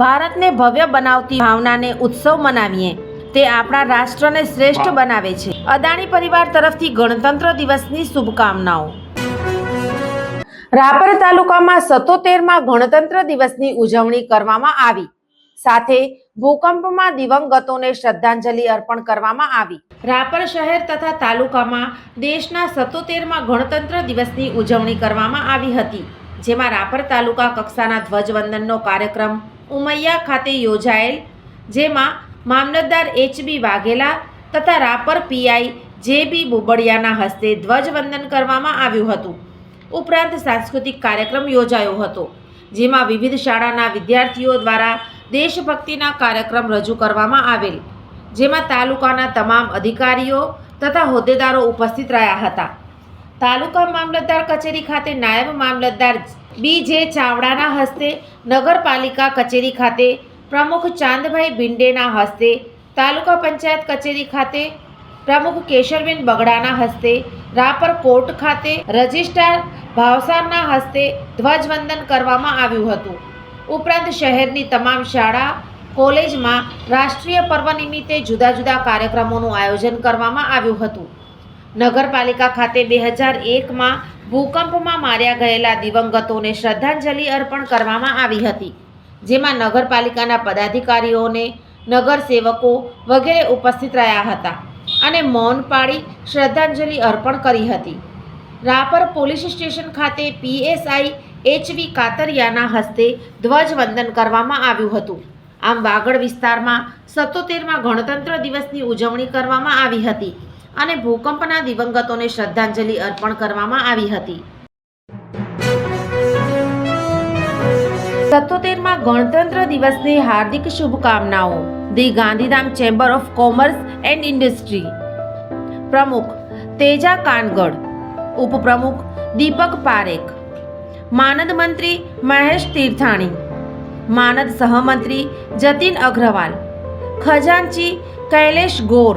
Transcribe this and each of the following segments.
ભારતને ભવ્ય બનાવતી ભાવનાને ઉત્સવ મનાવીએ તે આપણા રાષ્ટ્રને શ્રેષ્ઠ બનાવે છે. અદાણી પરિવાર તરફથી ગણતંત્ર દિવસની શુભકામનાઓ. રાપર તાલુકામાં સત્તોતેરમાં ગણતંત્ર દિવસની ઉજવણી કરવામાં આવી. સાથે ભૂકંપમાં દિવંગતોને શ્રદ્ધાંજલિ અર્પણ કરવામાં આવી. રાપર શહેર તથા તાલુકામાં દેશના સત્તોતેરમાં ગણતંત્ર દિવસની ઉજવણી કરવામાં આવી હતી. જેમાં રાપર તાલુકા કક્ષાના ધ્વજવંદનનો કાર્યક્રમ ઉમૈયા ખાતે યોજાયેલ, જેમાં મામલતદાર એચબી વાઘેલા તથા રાપર પીઆઈ જે બી બોબડિયાના હસ્તે ધ્વજવંદન કરવામાં આવ્યું હતું. ઉપરાંત સાંસ્કૃતિક કાર્યક્રમ યોજાયો હતો, જેમાં વિવિધ શાળાના વિદ્યાર્થીઓ દ્વારા દેશભક્તિના કાર્યક્રમ રજૂ કરવામાં આવેલ, જેમાં તાલુકાના તમામ અધિકારીઓ તથા હોદ્દેદારો ઉપસ્થિત રહ્યા હતા. તાલુકા મામલતદાર કચેરી ખાતે નાયબ મામલતદાર બી જે ચાવડાના હસ્તે નગરપાલિકા કચેરી ખાતે પ્રમુખ ચાંદભાઈ ભિંડેના હસ્તે, તાલુકા પંચાયત કચેરી ખાતે પ્રમુખ કેશરબેન બગડાના હસ્તે, રાપર કોર્ટ ખાતે રજિસ્ટ્રાર ભાવસારના હસ્તે ધ્વજવંદન કરવામાં આવ્યું હતું. ઉપરાંત શહેરની તમામ શાળા, કોલેજમાં રાષ્ટ્રીય પર્વ નિમિત્તે જુદા જુદા કાર્યક્રમોનું આયોજન કરવામાં આવ્યું હતું. નગરપાલિકા ખાતે બે હજાર એકમાં ભૂકંપમાં માર્યા ગયેલા દિવંગતોને શ્રદ્ધાંજલિ અર્પણ કરવામાં આવી હતી, જેમાં નગરપાલિકાના પદાધિકારીઓને નગરસેવકો વગેરે ઉપસ્થિત રહ્યા હતા અને મૌન પાળી શ્રદ્ધાંજલિ અર્પણ કરી હતી. રાપર પોલીસ સ્ટેશન ખાતે પીએસઆઈ એચવી કાતરિયાના હસ્તે ધ્વજવંદન કરવામાં આવ્યું હતું. આમ વાગડ વિસ્તારમાં સત્તોતેરમાં ગણતંત્ર દિવસની ઉજવણી કરવામાં આવી હતી. અને ભૂકંપના દિવંગતોને શ્રદ્ધાંજલિ અર્પણ કરવામાં આવી હતી. સત્તોતેરમાં ગણતંત્ર દિવસની હાર્દિક શુભકામનાઓ. The Gandhidham chamber of commerce and industry. પ્રમુખ તેજા કાનગડ. ઉપપ્રમુખ દીપક પારેખ. માનદ મંત્રી મહેશ તીર્થાણી. માનદ સહમંત્રી જતીન અગ્રવાલ. ખજાનચી કૈલેશ ગોર.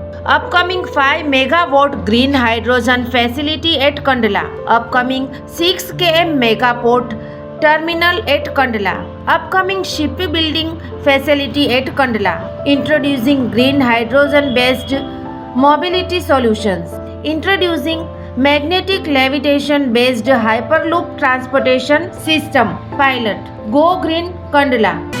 Upcoming 5 megawatt green hydrogen facility at Kandla upcoming 6 km megaport terminal at Kandla upcoming shipbuilding facility at Kandla introducing green hydrogen based mobility solutions introducing magnetic levitation based hyperloop transportation system pilot go green Kandla